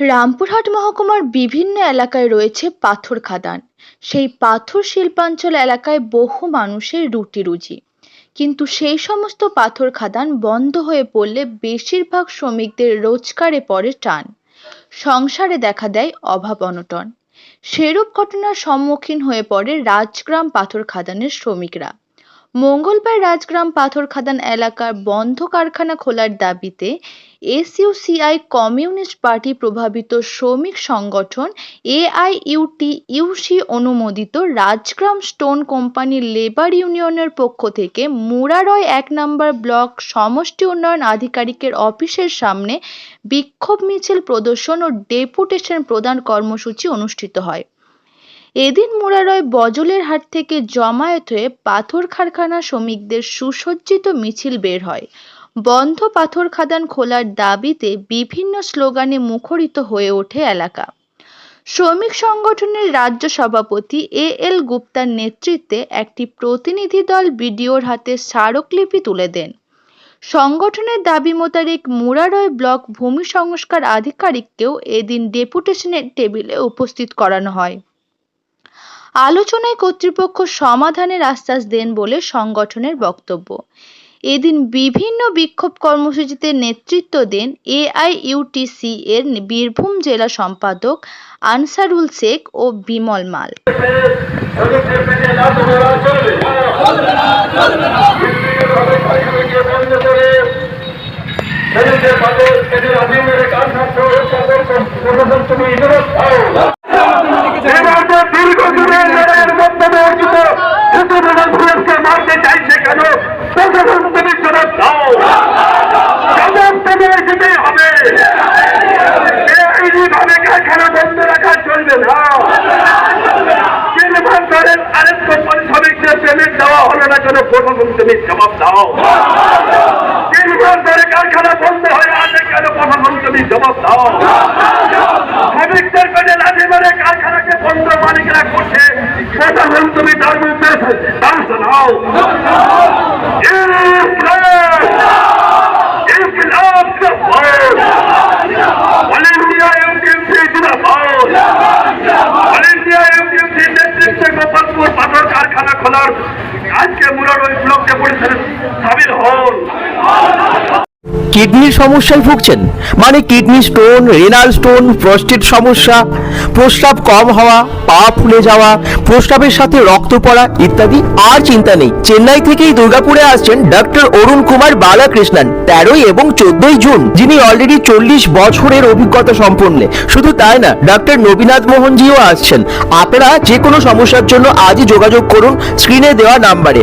রামপুরহাট মহকুমার বিভিন্ন এলাকায় রয়েছে পাথর খাদান। সেই পাথর শিল্পাঞ্চল এলাকায় বহু মানুষের রুটি রুজি। কিন্তু সেই সমস্ত পাথর খাদান বন্ধ হয়ে পড়লে বেশিরভাগ শ্রমিকদের রোজগারে পড়ে টান। সংসারে দেখা দেয় অভাব অনটন। সেরূপ ঘটনার সম্মুখীন হয়ে পড়ে রাজগ্রাম পাথর খাদানের শ্রমিকরা। মঙ্গলবার রাজগ্রাম পাথর খাদান এলাকার বন্ধ কারখানা খোলার দাবিতে এসইউসিআই কমিউনিস্ট পার্টি প্রভাবিত শ্রমিক সংগঠন এআইইউটি ইউসি অনুমোদিত রাজগ্রাম স্টোন কোম্পানি লেবার ইউনিয়নের পক্ষ থেকে মুরারয় এক নম্বর ব্লক সমষ্টি উন্নয়ন আধিকারিকের অফিসের সামনে বিক্ষোভ মিছিল প্রদর্শন ও ডেপুটেশন প্রদান কর্মসূচি অনুষ্ঠিত হয়। এদিন মুরারয় বজলের হাট থেকে জমায়েত হয়ে পাথর কারখানা শ্রমিকদের সুসজ্জিত মিছিল বের হয়। বন্ধ পাথর খাদান খোলার দাবিতে বিভিন্ন স্লোগানে মুখরিত হয়ে ওঠে এলাকা। শ্রমিক সংগঠনের রাজ্য সভাপতি এ এল গুপ্তার নেতৃত্বে একটি প্রতিনিধি দল বিডিওর হাতে স্মারকলিপি তুলে দেন। সংগঠনের দাবি মোতাবেক মুরারয় ব্লক ভূমি সংস্কার আধিকারিককেও এদিন ডেপুটেশনের টেবিলে উপস্থিত করানো হয়। আলোচনায় কর্তৃপক্ষ সমাধানের আশ্বাস দেন বলে সংগঠনের বক্তব্য। এদিন বিভিন্ন বিক্ষোভ কর্মসূচিতে নেতৃত্ব দেন এআইইউটিসি এর বীরভূম জেলা সম্পাদক আনসারুল শেখ ও বিমল মাল পেটে লাথ মারা চলবে না। বিক্রিভাবে পাইকারিকে বন্ধ করে শ্রমিকদের পাশে পেটে লাথি মেরে কান থাকতে তাদের প্রশাসন তুমি ইজাজত দাও। এবার যে দীর্ঘদিনের লড়াইয়ের মাধ্যমে অর্জিত সুতরাং পুলিশকে মারতে চাইছে কেন? প্রশাসন তুমি জবাব দাও। জবাব তোমার দিতেই হবে। এইভাবে কারখানা বন্ধ রাখা চলবে না। তিন মাস ধরে আরেক কোম্পানি শ্রমিকদের পেমেন্ট দেওয়া হলো না কেন? প্রশাসন তুমি জবাব দাও। মাস ধরে কারখানা বন্ধ হয়ে আছে কেন? প্রশাসন তুমি জবাব দাও। শ্রমিকদের পেটে লাঠি মেরে কারখানাকে বন্ধ মালিকরা করছে প্রশাসন তুমি তার মধ্যে পাথর কারখানা খোলার আজকে মুরারই ব্লকে পরিষদের সামিল হন। কিডনির সমস্যায় ভুগছেন? মানে kidney stone, renal stone, prostate সমস্যা প্রস্রাব কম হওয়া, পা ফুলে যাওয়া, প্রস্রাবের সাথে রক্ত পড়া ইত্যাদি আর চিন্তা নেই। চেন্নাই থেকেই দুর্গাপুরে আসছেন ডক্টর অরুণ কুমার বালাকৃষ্ণন, তেরোই এবং চোদ্দই জুন, যিনি অলরেডি চল্লিশ বছরের অভিজ্ঞতা সম্পন্ন। শুধু তাই না ডক্টর নবীনাথ মোহনজিও আসছেন। আপনারা যে কোনো সমস্যার জন্য আজই যোগাযোগ করুন, স্ক্রিনে দেওয়া নাম্বারে।